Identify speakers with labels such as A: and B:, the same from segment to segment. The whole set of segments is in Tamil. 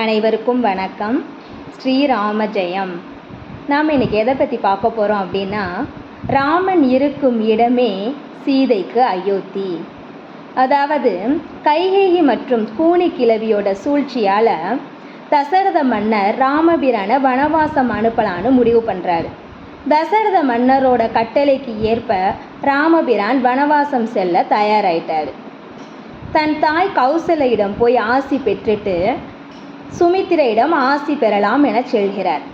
A: அனைவருக்கும் வணக்கம். ஸ்ரீராம ஜெயம் நாம் இன்றைக்கி எதை பற்றி பார்க்க போகிறோம் அப்படின்னா ராமன் இருக்கும் இடமே சீதைக்கு அயோத்தி. அதாவது கைகேகி மற்றும் கூனி கிழவியோட சூழ்ச்சியால் தசரத மன்னர் ராமபிரான வனவாசம் அனுப்பலான்னு முடிவு பண்ணுறாரு தசரத மன்னரோட கட்டளைக்கு ஏற்ப ராமபிரான் வனவாசம் செல்ல தயாராயிட்டார். தன் தாய் கௌசலையிடம் போய் ஆசி பெற்றுட்டு சுமித்திரையிடம் ஆசி பெறலாம் என செல்கிறார்.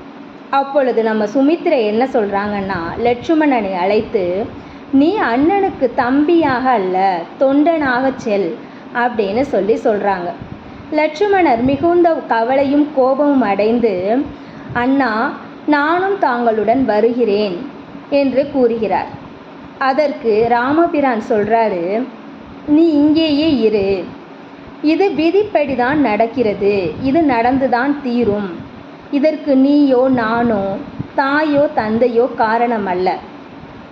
A: அப்பொழுது நம்ம சுமித்திரை என்ன சொல்கிறாங்கன்னா லட்சுமணனை அழைத்து நீ அண்ணனுக்கு தம்பியாக அல்ல தொண்டனாக செல் அப்படின்னு சொல்லி சொல்கிறாங்க லட்சுமணர் மிகுந்த கவலையும் கோபமும் அடைந்து அண்ணா நானும் தாங்களுடன் வருகிறேன் என்று கூறுகிறார். அதற்கு ராமபிரான் சொல்கிறாரு நீ இங்கேயே இரு இது விதிப்படி தான் நடக்கிறது. இது நடந்துதான் தீரும். இதற்கு நீயோ நானோ தாயோ தந்தையோ காரணம் அல்ல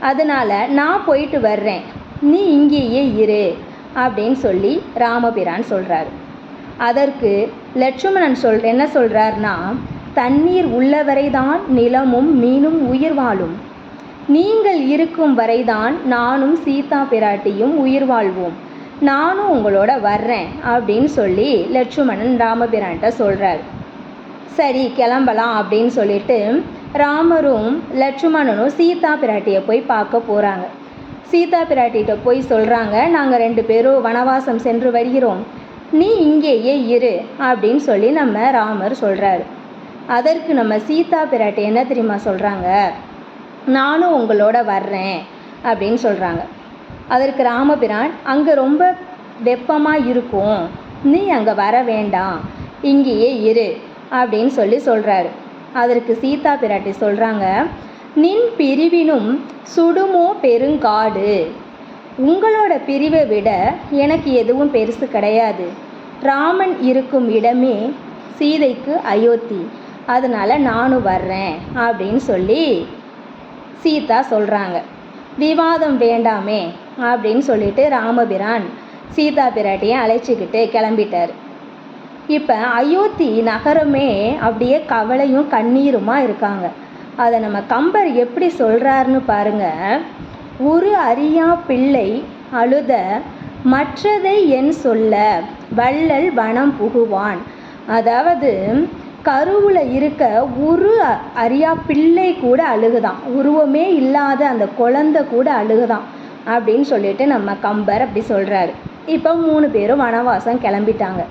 A: அதனால் நான் போயிட்டு வர்றேன். நீ இங்கேயே இரு அப்படின்னு சொல்லி ராமபிரான் சொல்கிறார் அதற்கு லட்சுமணன் சொல் என்ன சொல்கிறார்னா தண்ணீர் உள்ளவரை தான் நிலமும் மீனும் உயிர் வாழும். நீங்கள் இருக்கும் வரைதான் நானும் சீதா பிராட்டியும் உயிர் வாழ்வோம். நானும் உங்களோட வர்றேன் அப்படின்னு சொல்லி லட்சுமணன் ராமபிரான்கிட்ட சொல்கிறார் சரி கிளம்பலாம் அப்படின்னு சொல்லிட்டு ராமரும் லட்சுமணனும் சீதா பிராட்டியை போய் பார்க்க போகிறாங்க சீதா பிராட்டிகிட்ட போய் சொல்கிறாங்க நாங்கள் ரெண்டு பேரும் வனவாசம் சென்று வருகிறோம். நீ இங்கேயே இரு அப்படின்னு சொல்லி நம்ம ராமர் சொல்கிறாரு அதற்கு நம்ம சீதா பிராட்டி என்ன தெரியுமா சொல்கிறாங்க நானும் உங்களோட வர்றேன் அப்படின்னு சொல்கிறாங்க அதற்கு ராமபிரான் அங்கே ரொம்ப வெப்பமாக இருக்கும். நீ அங்கே வர வேண்டாம். இங்கேயே இரு அப்படின்னு சொல்லி சொல்கிறாரு அதற்கு சீதா பிராட்டி சொல்கிறாங்க நின் பிரிவினும் சுடுமோ பெருங்காடு. உங்களோட பிரிவை விட எனக்கு எதுவும் பெருசு கிடையாது. ராமன் இருக்கும் இடமே சீதைக்கு அயோத்தி. அதனால் நானும் வர்றேன் அப்படின்னு சொல்லி சீதா சொல்கிறாங்க விவாதம் வேண்டாமே அப்படின்னு சொல்லிட்டு ராமபிரான் சீதா பிராட்டியை அழைச்சிக்கிட்டு கிளம்பிட்டார். இப்போ அயோத்தி நகரமே அப்படியே கவலையும் கண்ணீருமா இருக்காங்க. அதை நம்ம கம்பர் எப்படி சொல்கிறாருன்னு பாருங்க. ஒரு அறியா பிள்ளை அழுத மற்றதை என் சொல்ல வள்ளல் வனம் புகுவான். அதாவது கருவில் இருக்க ஒரு அறியா பிள்ளை கூட அழுகுதான். உருவமே இல்லாத அந்த குழந்தை கூட அழுகுதான் அப்படின்னு சொல்லிட்டு நம்ம கம்பர் அப்படி சொல்கிறாரு இப்போ மூணு பேரும் வனவாசம் கிளம்பிட்டாங்க.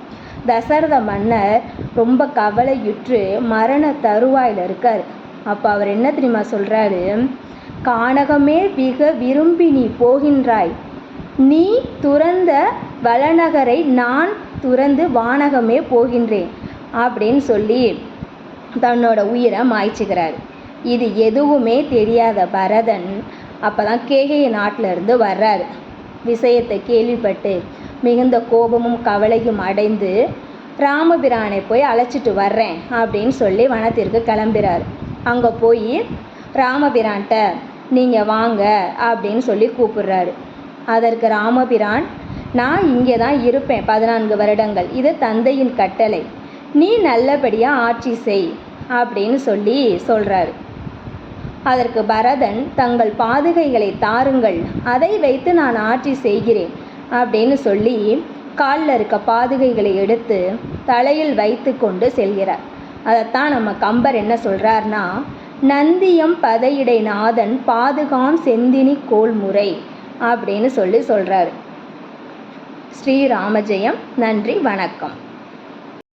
A: தசரத மன்னர் ரொம்ப கவலையுற்று மரண தருவாயில் இருக்கார். அப்போ அவர் என்ன தெரியுமா சொல்கிறாரு கானகமே மிக விரும்பி நீ போகின்றாய். நீ துறந்த வளநகரை நான் துறந்து வானகமே போகின்றேன். அப்படின்னு சொல்லி தன்னோட உயிரை மாய்ச்சிக்கிறாரு. இது எதுவுமே தெரியாத பரதன் அப்போ தான் கேகைய நாட்டிலிருந்து வர்றாரு. விஷயத்தை கேள்விப்பட்டு மிகுந்த கோபமும் கவலையும் அடைந்து ராமபிரானை போய் அழைச்சிட்டு வர்றேன் அப்படின்னு சொல்லி வனத்திற்கு கிளம்புறாரு. அங்கே போய் ராமபிரான்ட்ட நீங்கள் வாங்க அப்படின்னு சொல்லி கூப்பிடுறாரு. அதற்கு ராமபிரான் நான் இங்கே தான் இருப்பேன் பதினான்கு வருடங்கள். இது தந்தையின் கட்டளை. நீ நல்லபடியாக ஆட்சி செய் அப்படின்னு சொல்லி சொல்கிறாரு அதற்கு பரதன் தங்கள் பாதுகைகளை தாருங்கள் அதை வைத்து நான் ஆட்சி செய்கிறேன் அப்படின்னு சொல்லி காலில் இருக்க பாதுகைகளை எடுத்து தலையில் வைத்து கொண்டு செல்கிறார். அதைத்தான் நம்ம கம்பர் என்ன சொல்கிறார்னா நந்தியம் பதையிடை நாதன் பாதுகாம் செந்தினி கோல்முறை அப்படின்னு சொல்லி சொல்கிறாரு ஸ்ரீராமஜெயம் நன்றி வணக்கம்.